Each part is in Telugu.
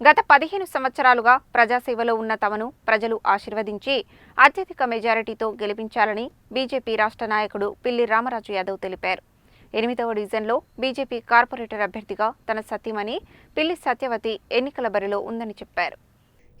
గత పదిహేను సంవత్సరాలుగా ప్రజాసేవలో ఉన్న తమను ప్రజలు ఆశీర్వదించి అత్యధిక మెజారిటీతో గెలిపించాలని బీజేపీ రాష్ట్ర నాయకుడు పిల్లి రామరాజు యాదవ్ తెలిపారు. ఎనిమిదవ డివిజన్లో బీజేపీ కార్పొరేటర్ అభ్యర్థిగా తన సతీమణి పిల్లి సత్యవతి ఎన్నికల బరిలో ఉందని చెప్పారు.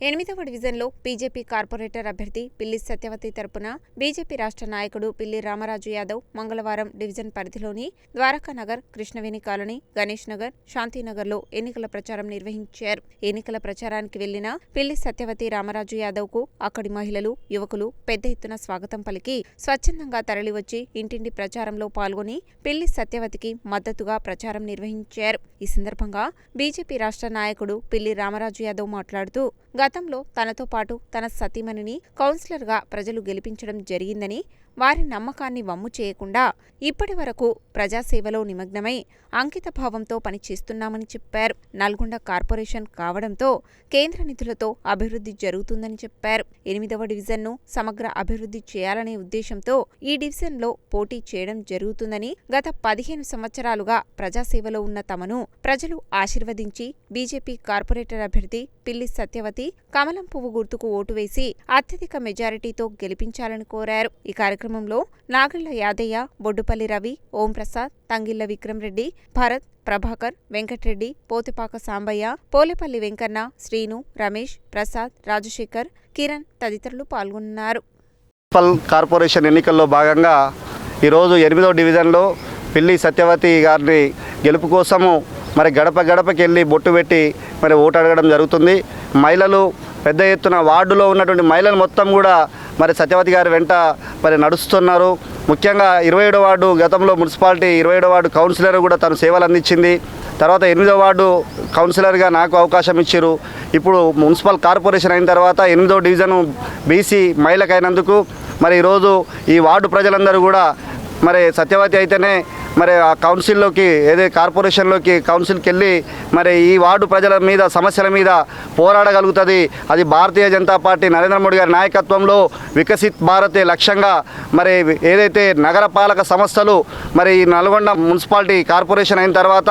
ఎనిమిదవ డివిజన్లో బీజేపీ కార్పొరేటర్ అభ్యర్థి పిల్లి సత్యవతి తరపున బీజేపీ రాష్ట్ర నాయకుడు పిల్లి రామరాజు యాదవ్ మంగళవారం డివిజన్ పరిధిలోని ద్వారకానగర్ కృష్ణవేణి కాలనీ గణేష్ నగర్ శాంతినగర్లో ఎన్నికల ప్రచారం నిర్వహించారు. ఎన్నికల ప్రచారానికి వెళ్ళిన పిల్లి సత్యవతి రామరాజు యాదవ్కు అక్కడి మహిళలు యువకులు పెద్ద ఎత్తున స్వాగతం పలికి స్వచ్ఛందంగా తరలివచ్చి ఇంటింటి ప్రచారంలో పాల్గొని పిల్లి సత్యవతికి మద్దతుగా ప్రచారం నిర్వహించారు. ఈ సందర్భంగా బీజేపీ రాష్ట్ర నాయకుడు పిల్లి రామరాజు యాదవ్ మాట్లాడుతూ గతంలో తనతో పాటు తన సతీమణిని కౌన్సిలర్గా ప్రజలు గెలిపించడం జరిగిందని వారి నమ్మకాన్ని వమ్ము చేయకుండా ఇప్పటి వరకు ప్రజాసేవలో నిమగ్నమై అంకితభావంతో పనిచేస్తున్నామని చెప్పారు. నల్గొండ కార్పొరేషన్ కావడంతో కేంద్ర నిధులతో అభివృద్ధి జరుగుతుందని చెప్పారు. ఎనిమిదవ డివిజన్ను సమగ్ర అభివృద్ధి చేయాలనే ఉద్దేశంతో ఈ డివిజన్లో పోటీ చేయడం జరుగుతుందని గత పదిహేను సంవత్సరాలుగా ప్రజాసేవలో ఉన్న తమను ప్రజలు ఆశీర్వదించి బీజేపీ కార్పొరేటర్ అభ్యర్థి పిల్లి సత్యవతి కమలం పువ్వు గుర్తుకు ఓటు వేసి అత్యధిక మెజారిటీతో గెలిపించాలని కోరారు. ఈ కార్యక్రమంలో నాగళ్ళ యాదయ్య బొడ్డుపల్లి రవి ఓంప్రసాద్ తంగిళ్ళ విక్రమ్ రెడ్డి భరత్ ప్రభాకర్ వెంకట్రెడ్డి పోతిపాక సాంబయ్య పోలేపల్లి వెంకన్న శ్రీను రమేష్ ప్రసాద్ రాజశేఖర్ కిరణ్ తదితరులు పాల్గొన్నారు. మున్సిపల్ కార్పొరేషన్ ఎన్నికల్లో భాగంగా ఈరోజు ఎనిమిదో డివిజన్లో పిల్లి సత్యవతి గారిని గెలుపు కోసము మరి గడప గడపకి వెళ్ళి బొట్టు పెట్టి మరి ఓటు అడగడం జరుగుతుంది. మహిళలు పెద్ద ఎత్తున వార్డులో ఉన్నటువంటి మహిళలు మొత్తం కూడా మరి సత్యవతి గారి వెంట మరి నడుస్తున్నారు. ముఖ్యంగా ఇరవై ఏడో వార్డు గతంలో మున్సిపాలిటీ ఇరవై ఏడో వార్డు కౌన్సిలర్ కూడా తను సేవలు అందించింది. తర్వాత ఎనిమిదో వార్డు కౌన్సిలర్గా నాకు అవకాశం ఇచ్చారు. ఇప్పుడు మున్సిపల్ కార్పొరేషన్ అయిన తర్వాత ఎనిమిదో డివిజన్ బీసీ మహిళకైనందుకు మరి ఈరోజు ఈ వార్డు ప్రజలందరూ కూడా మరి సత్యవతి అయితేనే మరి ఆ కౌన్సిల్లోకి ఏదే కార్పొరేషన్లోకి కౌన్సిల్కి వెళ్ళి మరి ఈ వార్డు ప్రజల మీద సమస్యల మీద పోరాడగలుగుతుంది. అది భారతీయ జనతా పార్టీ నరేంద్ర మోడీ గారి నాయకత్వంలో వికసిత్ భారతే లక్ష్యంగా మరి ఏదైతే నగరపాలక సంస్థలు మరి ఈ నల్గొండ మున్సిపాలిటీ కార్పొరేషన్ అయిన తర్వాత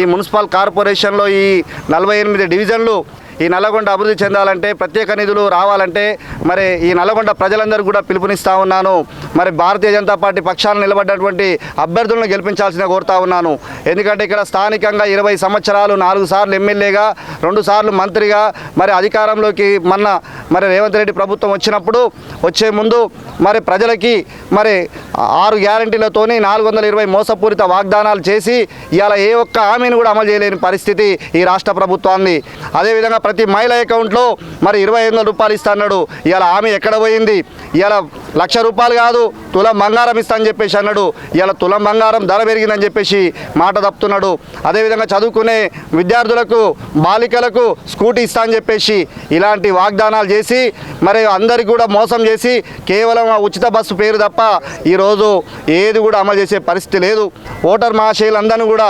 ఈ మున్సిపల్ కార్పొరేషన్లో ఈ నలభై ఎనిమిది డివిజన్లు ఈ నల్లగొండ అభివృద్ధి చెందాలంటే ప్రత్యేక నిధులు రావాలంటే మరి ఈ నల్లగొండ ప్రజలందరూ కూడా పిలుపునిస్తా ఉన్నాను. మరి భారతీయ జనతా పార్టీ పక్షాన నిలబడ్డటువంటి అభ్యర్థులను గెలిపించాల్సిన కోరుతా ఉన్నాను. ఎందుకంటే ఇక్కడ స్థానికంగా ఇరవై సంవత్సరాలు నాలుగు సార్లు ఎమ్మెల్యేగా రెండు సార్లు మంత్రిగా మరి అధికారంలోకి మొన్న మరి రేవంత్ రెడ్డి ప్రభుత్వం వచ్చినప్పుడు వచ్చే ముందు మరి ప్రజలకి మరి ఆరు గ్యారంటీలతోని నాలుగు వందల ఇరవై మోసపూరిత వాగ్దానాలు చేసి ఇవాళ ఏ ఒక్క హామీని కూడా అమలు చేయలేని పరిస్థితి ఈ రాష్ట్ర ప్రభుత్వాన్ని. అదేవిధంగా ప్రతి మహిళ అకౌంట్లో మరి ఇరవై ఐదు వందల రూపాయలు ఇస్తా అన్నాడు. ఇవాళ ఆమె ఎక్కడ పోయింది? ఇవాళ లక్ష రూపాయలు కాదు తులం బంగారం ఇస్తా అని చెప్పేసి అన్నాడు. ఇవాళ తులం బంగారం ధర పెరిగిందని చెప్పేసి మాట తప్పుతున్నాడు. అదేవిధంగా చదువుకునే విద్యార్థులకు బాలికలకు స్కూటీ ఇస్తా అని చెప్పేసి ఇలాంటి వాగ్దానాలు చేసి మరి అందరికి కూడా మోసం చేసి కేవలం ఆ ఉచిత బస్సు పేరు తప్ప ఈరోజు ఏది కూడా అమలు చేసే పరిస్థితి లేదు. ఓటర్ మహాశయులందరినీ కూడా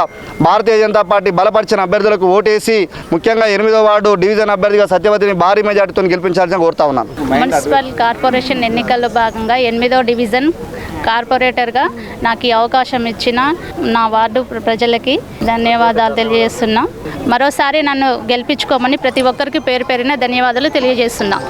భారతీయ జనతా పార్టీ బలపరిచిన అభ్యర్థులకు ఓటేసి ముఖ్యంగా ఎనిమిదో వార్డు డివిజన్ అభ్యర్థిగా సత్యవతిని భారీ మెజార్టీతో గెలిపించాల్సిన కోరుతా ఉన్నాను. మున్సిపల్ కార్పొరేషన్ ఎన్నికల్లో భాగంగా ఎనిమిదో డివిజన్ కార్పొరేటర్గా నాకు ఈ అవకాశం ఇచ్చిన నా వార్డు ప్రజలకి ధన్యవాదాలు తెలియజేస్తున్నా. మరోసారి నన్ను గెలిపించుకోమని ప్రతి ఒక్కరికి పేరు పేరిన ధన్యవాదాలు తెలియజేస్తున్నా.